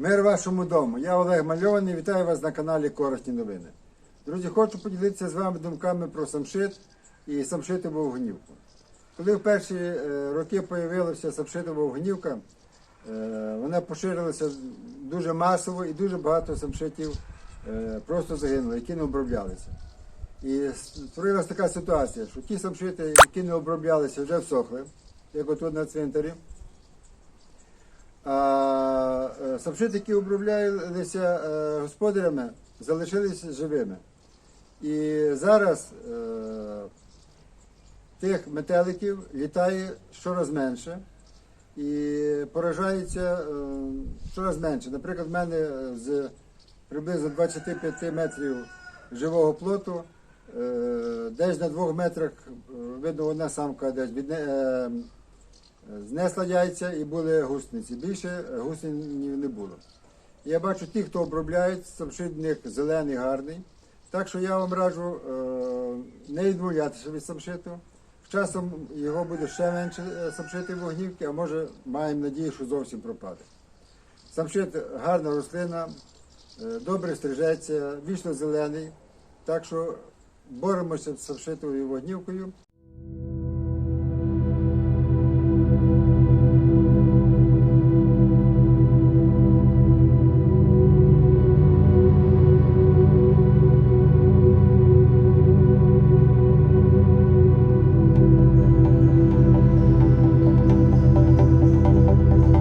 Мир вашому дому. Я Олег Мальований, вітаю вас на каналі Корисні новини. Друзі, хочу поділитися з вами думками про самшит і самшитову вогнівку. Коли в перші е, роки з'явилася самшитова вогнівка, е, вона поширилася дуже масово і дуже багато самшитів е, просто загинули, які не оброблялися. І створилася така ситуація, що ті самшити, які не оброблялися, вже всохли, як отут на цвинтарі. А самшити, які оброблялися е, господарями, залишилися живими. І зараз е, тих метеликів літає щораз менше і поражається е, щораз менше. Наприклад, в мене з приблизно 25 метрів живого плоту, десь на двох метрах видно одна самка десь знесла яйця і були гусениці. Більше гусенів не було. Я бачу ті, хто обробляють, самшит в них зелений, гарний. Так що я вам раджу е, не відмовлятися від самшиту. З часом його буде ще менше е, самшити вогнівки, а може маємо надію, що зовсім пропаде. Самшит гарна рослина, е, добре стрижеться, вічно зелений. Так що боремося з самшитовою вогнівкою